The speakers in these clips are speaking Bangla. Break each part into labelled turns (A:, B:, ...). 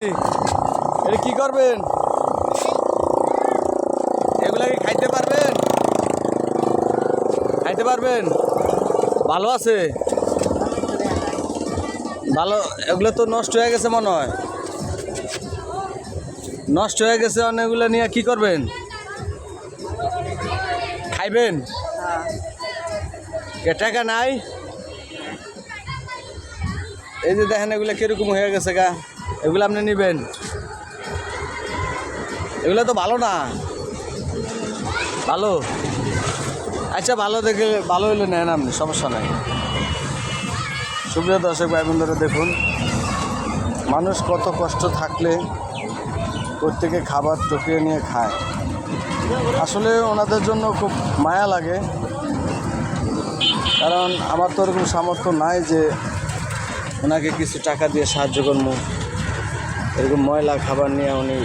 A: এটা কি করবেন? এগুলা কি খাইতে পারবেন? খাইতে পারবেন? ভালো আছে? ভালো, এগুলো তো নষ্ট হয়ে গেছে মনে হয়। নষ্ট হয়ে গেছে অনেকগুলো নিয়ে কি করবেন? খাইবেন? টাকা নাই? এই যে দেখেন এগুলো কীরকম হয়ে গেছে গা। এগুলো আপনি নেবেন। এগুলো তো ভালো না। ভালো? আচ্ছা ভালো দেখে, ভালো হইলে নেন আপনি, সমস্যা নাই। সুপ্রিয় দর্শক ভাই বন্ধুরা দেখুন, মানুষ কত কষ্ট থাকলে প্রত্যেকে খাবার টুকিয়ে নিয়ে খায়। আসলে ওনাদের জন্য খুব মায়া লাগে। কারণ আমার তো ওরকম সামর্থ্য নাই যে ওনাকে কিছু টাকা দিয়ে সাহায্য করব। এরকম ময়লা খাবার নিয়ে উনি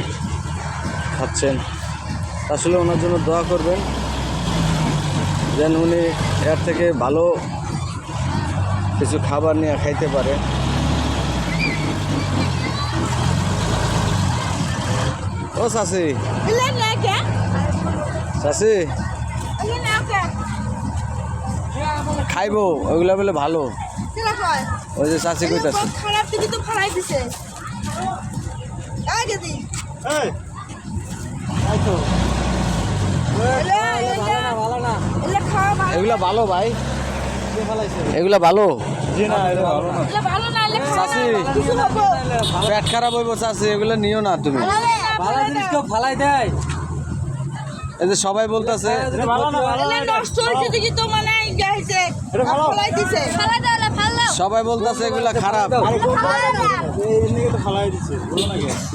A: খাচ্ছেন। আসলে ওনার জন্য দোয়া করবেন যেন উনি এর থেকে ভালো কিছু খাবার নিয়ে খাইতে পারে। ও
B: não quer.
A: খাইবো ওইগুলো বলে ভালো? ওই যে
B: Ele
A: কইতাছে। এগুলা ভালো ভাই। ভালো। পেট খারাপ হইব চাষি এগুলো নিও না তুমি।
B: ভালো জিনিস কেউ
C: ফালাই দেয়।
A: এই যে সবাই বলতেছে
B: নষ্ট হয়েছে দেখি তো মানে
A: সবাই বলতেছে এগুলা খারাপ।
B: ফলাই দাও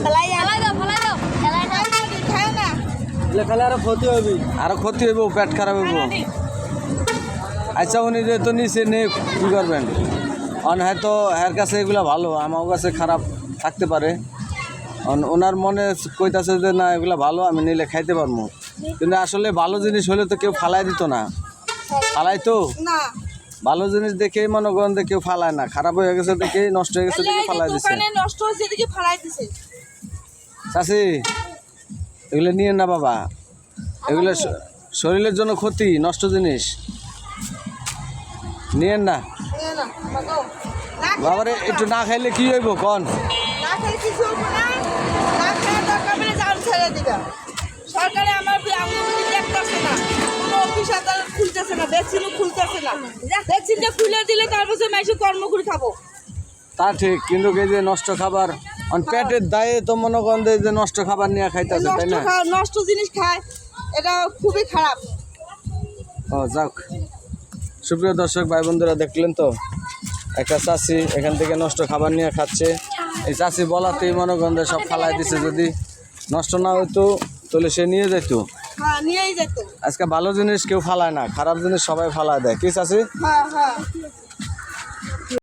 B: ফলাই দাও ফলাই দাও। খায় না
C: খালে আরও ক্ষতি হবে
A: আরও ক্ষতি হইব পেট খারাপ হইব। আচ্ছা উনি যে তো নিচে নে কি করবেন? অন হয়তো এর কাছে এগুলা ভালো আমার কাছে খারাপ থাকতে পারে। অন- ওনার মনে কইতাছে যে না এগুলা ভালো আমি নিলে খাইতে পারব। কিন্তু আসলে ভালো জিনিস হলে তো কেউ ফালাই দিত না। ফালাই তো
B: না।
A: ভালো জিনিস দেখেই মনে করেন যে কেউ ফালায় না। খারাপ হয়ে গেছে দেখেই নষ্ট হয়ে গেছে দেখে
B: এই যে
A: ফালাই দিছে
B: নষ্ট হয়েছে দেখি ফলাই দিছে।
A: চাষি এগুলো নিয়ে না বাবা। এগুলো শরীরের জন্য ক্ষতি নষ্ট জিনিস। নিয়েন না। বাবারে একটু না। খাইলে কি হইব কন?
B: সরকারে আমার খুলতেছে না খুলতেছে না। ভ্যাকসিনটা খুলে দিলে তারপর মাইসে কর্ম করে খাব।
A: তা ঠিক কিন্তু এই যে নষ্ট খাবার পেটের দায়ে তো মনে করেন যে নষ্ট খাবার নিয়ে খাইতেছে তাই না?
B: নষ্ট জিনিস খায় এটা খুবই খারাপ।
A: ও যাক। সুপ্রিয় দর্শক ভাই বন্ধুরা দেখলেন তো? একটা চাষি এখান থেকে নষ্ট খাবার নিয়ে খাচ্ছে। এই চাষি বলাতেই মনে করেন সব ফালাই দিছে যদি নষ্ট না হইতো তাহলে সে নিয়ে
B: যেত
A: আজকে ভালো জিনিস কেউ ফালায় না খারাপ জিনিস সবাই ফালায় দেয়। কি চাষি
B: হ্যাঁ হ্যাঁ।